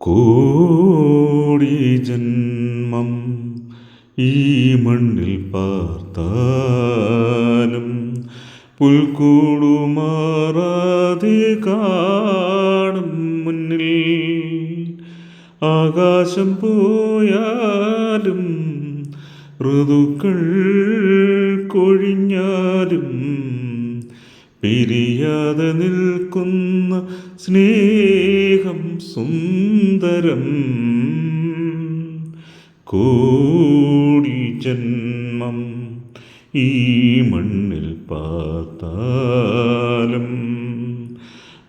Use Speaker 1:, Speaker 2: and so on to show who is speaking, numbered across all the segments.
Speaker 1: കോടി ജന്മം ഈ മണ്ണിൽ പാർത്താലും പുൽക്കൂടുമാറാതെ കാണും മുന്നിൽ. ആകാശം പോയാലും ഋതുക്കൾ കൊഴിഞ്ഞാലും പിരിയാതെ നിൽക്കുന്ന സ്നേഹം സുന്ദരം. കോടി ജന്മം ഈ മണ്ണിൽ പാത്താലും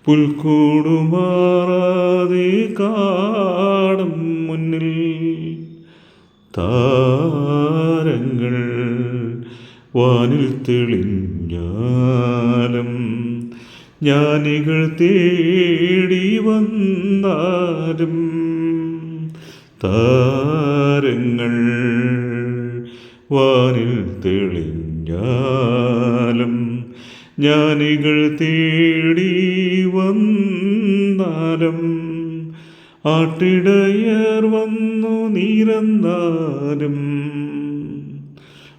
Speaker 1: പുൽക്കൂടുമാറാതെ കാടും മുന്നിൽ താരങ്ങൾ വാനിൽ തെളിഞ്ഞാലും ജ്ഞാനികൾ തേടി വന്നാലും താരങ്ങൾ വാനിൽ തെളിഞ്ഞാലും ജ്ഞാനികൾ തേടി വന്നാലും ആട്ടിടയർ വന്നു നിരന്നാലും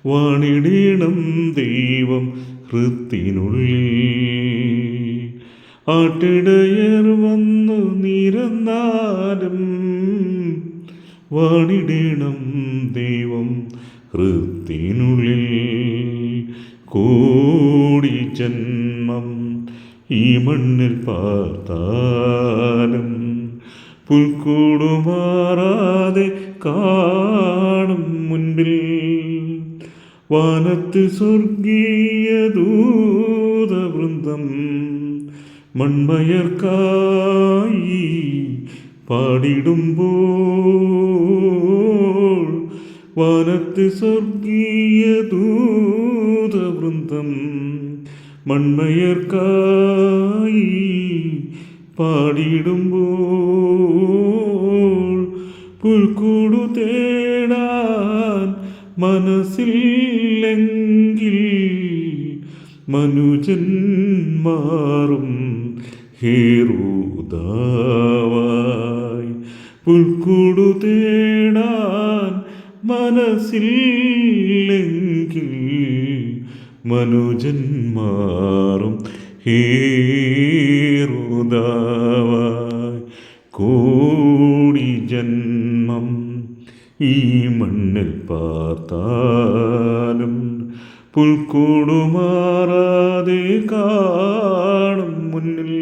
Speaker 1: വാണിടീണം ദൈവം ഹൃത്തിനുള്ളിൽ. ആട്ടിടയർ വന്നു നിരന്നാലും വാണിടണം ദൈവം ഹൃത്തിനുള്ളിൽ കോടി ജന്മം ഈ മണ്ണിൽ പാർത്താലും പുൽക്കൂടുമാറാതെ കാണും മുൻപിൽ. വാനത്ത് സ്വർഗീയ ദൂതവൃന്ദം മൺമയർക്കായി പാടിടുമ്പോൾ വാനത്തിൽ സ്വർഗീയ ദൂതവൃന്ദം മൺമയർക്കായി പാടിടുമ്പോൾ പുൽക്കൂടു തേടാൻ മനസ്സില്ലെങ്കിൽ മനുജൻ മാറും ഹേറുദാവായി. പുൽക്കൂടു തേടാൻ മനസ്സില്ലെങ്കിൽ മനുജൻ മാറും ഹേറുദാവായി. കോടി ജന്മം ഈ മണ്ണിൽ പുൽക്കൂടുമാറാതെ കാണും മുന്നിൽ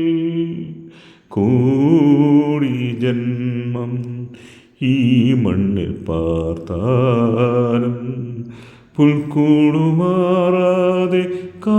Speaker 1: കോടി ജന്മം ഈ മണ്ണിൽ പാർത്താലും പുൽക്കൂടുമാറാതെ കാ